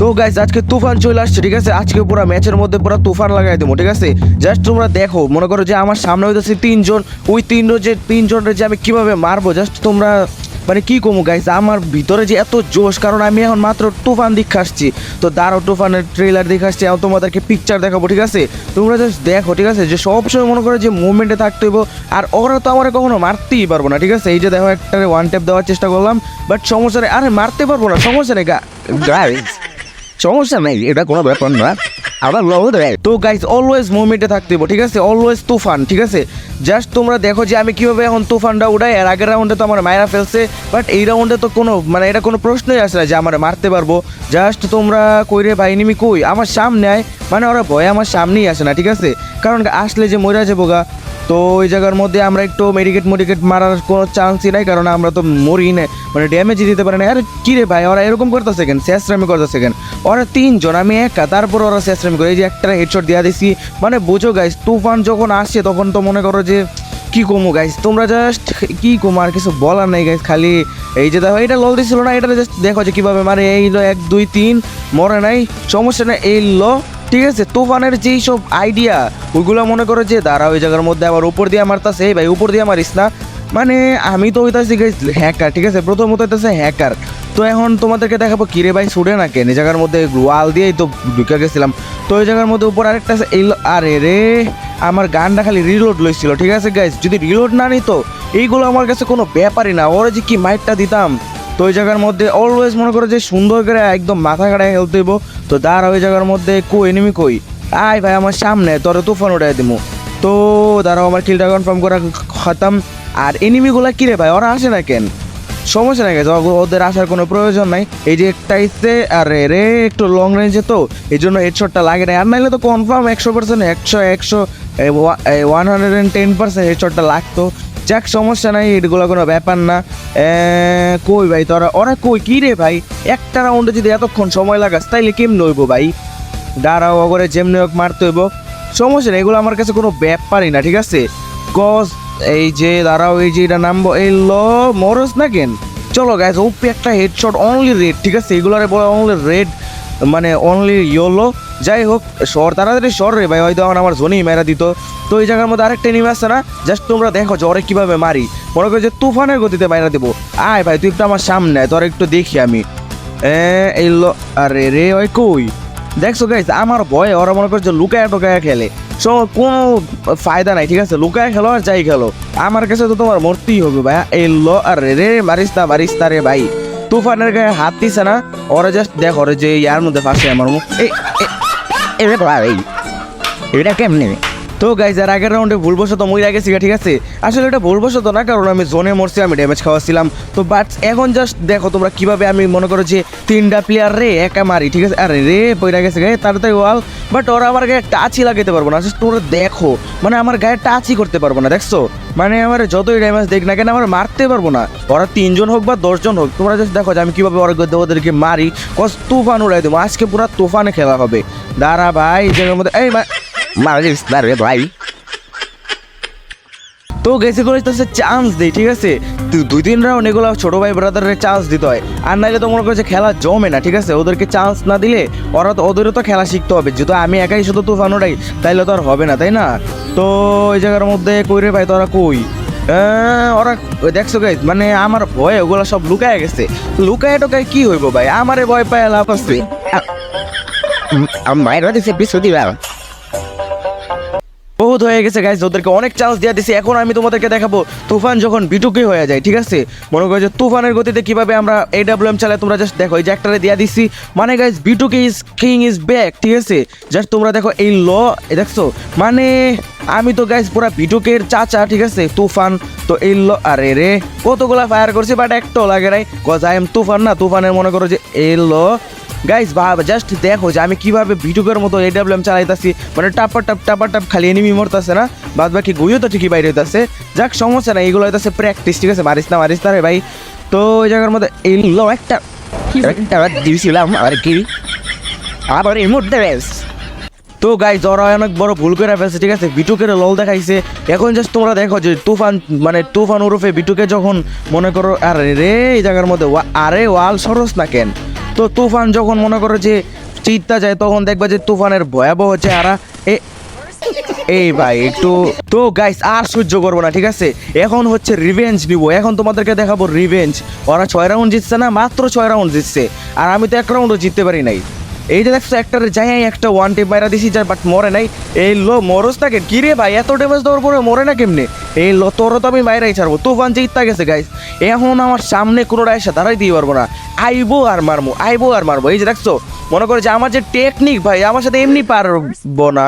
তো গাইস আজকে তুফান চলে আসছে, ঠিক আছে? আজকে পুরো ম্যাচের মধ্যে পুরো তুফান লাগাই দেবো, ঠিক আছে? জাস্ট তোমরা দেখো, মনে করো যে আমার সামনে হইতেছে তিনজন, ওই তিনজন যে তিনজনের যে আমি কীভাবে মারবো জাস্ট তোমরা মানে কি কমু গাইস আমার ভিতরে যে এত জোশ, কারণ আমি এখন মাত্র তুফান দেখে আসছি। তো দাঁড়ো তুফানের ট্রেলার দেখে আসছি এখন তোমাদেরকে পিকচার দেখাবো, ঠিক আছে? তোমরা জাস্ট দেখো, ঠিক আছে? যে সবসময় মনে করো যে মুভমেন্টে থাকতে হইব, আর ওরা তো আমার কখনো মারতেই পারব না, ঠিক আছে? এই যে দেখো একটা ওয়ান ট্যাপ দেওয়ার চেষ্টা করলাম বাট সমস্যা নেই, আরে মারতে পারব না, সমস্যা নেই গাইস সমস্যা নেই, এটা কোনো ব্যাপার না। আবার লও দেয় তো গাইস অলওয়েজ মুভমেন্টে থাকতে হবে ঠিক আছে? অলওয়েজ তুফান, ঠিক আছে? জাস্ট তোমরা দেখো যে আমি কীভাবে এখন তুফানটা উঠাই আর আগের রাউন্ডে তো আমার মায়েরা ফেলছে বাট এই রাউন্ডে তো কোনো মানে এটা কোনো প্রশ্নই আসে না যে আমার মারতে পারব। জাস্ট তোমরা কইরে নিমি কই? আমার সামনে আয়। মানে ওরা ভয় আমার সামনেই আসে না, ঠিক আছে? কারণ আসলে যে মরে যাব গা তো ওই জায়গার মধ্যে আমরা একটু মেডিকেট মেডিকেট মারার কোনো চান্সই নাই, কারণ আমরা তো মরি না। মানে ড্যামেজই দিতে পারি না। আর, কি রে ভাই, ওরা এরকম করতেছে কেন? শেষরামি করতেছে কেন? ওরা তিনজন, আমি একা, তারপর ওরা শেষরামি করে। এই যে একটা হেডশট দেওয়া দিছি। মানে বুঝো গাইস তুফান যখন আসছে, তখন তো মনে করো যে, কি কমো গাইস তোমরা জাস্ট কি কমু? আর কিছু বলার নাই গাইস খালি এই যে দেখো, এটা লল দিছিল না এটা জাস্ট দেখো যে কীভাবে মারে। এই লো এক, দুই, তিন, মরে নাই। সমস্যা নাই, এই লো। ঠিক আছে, তুফানের যেই সব আইডিয়া ওইগুলো মনে করো যে দাঁড়া ওই জায়গার মধ্যে আবার উপর দিয়ে মারতাছে এই ভাই, উপর দিয়ে মারিস না। মানে আমি তো হইতাছি হ্যাকার ঠিক আছে? প্রথমত হইতাছে হ্যাকার তো এখন তোমাদেরকে দেখাবো, কিরে ভাই ছুটে না কেন এই জায়গার মধ্যে ওয়াল দিয়েই তো ঢুকে গেছিলাম। তো ওই জায়গার মধ্যে উপর আরেকটা আছে, এই আরে রে, আমার গানটা খালি রিলোড লইছিল, ঠিক আছে গাইস যদি রিলোড না নিত, এইগুলো আমার কাছে কোনো ব্যাপারই না। ওরা যে কি মাইটটা দিতাম। তো ওই জায়গার মধ্যে অলওয়েজ মনে করো যে সুন্দর করে একদম মাথা কাটায় খেলতে হইব তো দাঁড়া ওই জায়গার মধ্যে কই এনিমি কই? আয় ভাই, আমার সামনে, তোর তুফান উঠাই দিমু। তো দাঁড়াও, আমার কিলটা কনফার্ম করা খতাম। আর এনিমিগুলা কিরে ভাই, ওরা আসে না কেন? সমস্যা নাই গেছে ওদের আসার কোনো প্রয়োজন নাই। এই যে একটা ইসে আর রে, একটু লং রেঞ্জে তো, এই জন্য হেডশটটা লাগে না আর নাইলে তো কনফার্ম একশো পার্সেন্ট একশো একশো one hundred and ten percent হেডশটটা লাগতো। যাক, সমস্যা নাই, এগুলো কোনো ব্যাপার না। কই ভাই তোরা? ওরা কই? কী রে ভাই? একটা রাউন্ডে যদি এতক্ষণ সময় লাগাস, তাইলে কেমন হইব ভাই? দাঁড়াও করে যেমনি হোক মারতে হইব। সমস্যা নেই, এগুলো আমার কাছে কোনো ব্যাপারই না, ঠিক আছে? কজ এই যে, দাঁড়াও, এই যে, এটা নামবো। এই ল, মরস না কেন? চলো গাইজ ওপি একটা হেডশট অনলি রেড ঠিক আছে? এগুলোরে বলে অনলি রেড মানে অনলি ইয়োলো যাই হোক শর তাড়াতাড়ি শর রে ভাই, হয়তো এখন আমার জোনেই মেরা দিত। তো এই জায়গার মধ্যে আরেকটা এনিমি আসছে না জাস্ট তোমরা দেখো ওরে কীভাবে মারি। মনে করো যে তুফানের গতিতে বাইরে দেবো। আয় ভাই, তুই একটু আমার সামনে তোর একটু দেখি আমি। এই আরে রে, ওই কই? দেখছ গাইস আমার ভয়ে ওরা মনে করছে লুকায় টোকায় খেলে। সো কোনো ফায়দা নাই, ঠিক আছে? লুকায় খেলো আর যাই খেলো। আমার কাছে তো তোমার মরতেই হবে ভাই এই লো আর রে রে মারিস তা মারিস তা রে ভাই। তুফানের গায়ে হাত দিছে না, ওরা জাস্ট দেখ ওরা যে ইয়ার মধ্যে ফাঁসে আমার মুখ। এই ভাই এটা কেমনে? তো গাইজ আর আগের রাউন্ডে ভুলবশত মহিলা গেছি ঠিক আছে? আসলে এটা ভুলবশত না, কারণ আমি জোনে মরছি, আমি ড্যামেজ খাওয়াছিলাম। তো বাট এখন জাস্ট দেখো তোমরা কীভাবে আমি মনে করো যে তিনটা প্লেয়ার রে একা মারি, ঠিক আছে? আরে রে পয়রা গেছে গায়ে তাড়াতাড়ি ওয়াল। বাট ওরা আমার গায়ে টাচই লাগাতে পারব না জাস্ট তোমরা দেখো। মানে আমার গায়ে টাচই করতে পারব না, দেখছ? মানে আমার যতই ড্যামেজ দেখ না কেন, আমার মারতে পারব না। ওরা তিনজন হোক বা দশজন হোক, তোমরা জাস্ট দেখো যে আমি কীভাবে ওরা ওদেরকে মারি, কস তুফান উড়াই দেবো। আজকে পুরো তুফানে খেলা হবে। দাঁড়া ভাই জায়গার মধ্যে এই ভাই। তো গেছে করে চান্স দেই ঠিক আছে? দুই তিন রাউন্ড এগুলো ছোট ভাই ব্রাদারের চান্স দিতে হয়। আর নাইলে তো মনে করছে খেলা জমে না ঠিক আছে? ওদেরকে চান্স না দিলে ওরা তো ওদেরও তো খেলা শিখতে হবে। যেহেতু আমি একাই শুধু তুফান ওটাই তাইলে তো আর হবে না তাই না? তো ওই জায়গার মধ্যে কই রে ভাই তোরা কই? ওরা দেখছ গাইজ মানে আমার ভয়ে ওগুলো সব লুকায় গেছে। লুকায় টোকায় কি হইব ভাই? আমারে ভয় পায় লাভ আছে। আমার দিছে দিবা। বহুত হয়ে গেছে গাইজ ওদেরকে অনেক চান্স দিয়ে দিছি। এখন আমি তোমাদেরকে দেখাবো তুফান যখন বিটুকে হয়ে যায়, ঠিক আছে? মনে করো যে তুফানের গতিতে কীভাবে আমরা এ ডাব্লিউ এম চালাই, তোমরা জাস্ট দেখো, এই যে একটারে দিয়ে দিছি। মানে guys B2K is king is back ঠিক আছে? জাস্ট তোমরা দেখো এই ল দেখছ? মানে আমি তো গাইজ পুরা বিটুকের চাচা, ঠিক আছে? তুফান, তো এই ল, আরে রে, কতগুলা ফায়ার করছি বাট একটাও লাগে নাই। কজ আই এম তুফান না, তুফানের মনে করো যে এই ল গাইস ভাব জাস্ট দেখো যে আমি কীভাবে ভিডিওর মতো এডাব্লিউএম চালাইতাছি। মানে টাপা টাপ টাপা টাপ খালি এনিমি মরতাছে না? বাদ বাকি গুইও তো ঠিকই বাইরে হইতাছে। যাক সমস্যা নাই এগুলো হইতাছে প্র্যাকটিস ঠিক আছে? মারিস না মারিস না রে ভাই। তো ওই জায়গার মধ্যে এই এলো একটা একটা দিয়েছিলাম আর কি আবার এই মুহূর্তে বেশ তো গাইজ ওরা অনেক বড় ভুল করে ফেলছে ঠিক আছে? বিটুকের লল দেখাইছে। এখন জাস্ট তোমরা দেখো যে তুফান মানে তুফান ওরফে বিটুকে যখন মনে করো আরে রে এই জায়গার মধ্যে আরে ওয়াল সরস না কেন? তো তুফান যখন মনে করো যে চিত্তা যায়, তখন দেখবা যে তুফানের ভয়াবহ চেহারা। এই ভাই, একটু তো গাইস আর সহ্য করব না, ঠিক আছে? এখন হচ্ছে রিভেঞ্জ নিব। এখন তোমাদেরকে দেখাবো রিভেঞ্জ ওরা ছয় রাউন্ড জিতছে না, মাত্র ছয় রাউন্ড জিতছে। আর আমি তো এক রাউন্ডও জিততে পারি নাই। এই যে দেখছ, একটা যাই, একটা ওয়ান টিপ মাইরা দিছি যাই বাট মরে নাই। এই লো, মরস থাকে কি রে ভাই, এত ডেমেজ দেওয়ার পরে মরে না কেমনে? এই লো, তোরও তো আমি মাইরাই ছাড়বো। তো তুফান জিততা গেছে গাইস এখন আমার সামনে কোনো এসে দাঁড়াই দিতে পারব না। আইবো আর মারবো আইবো আর মারবো। এই যে দেখছ, মনে করো যে আমার যে টেকনিক ভাই, আমার সাথে এমনি পারব না।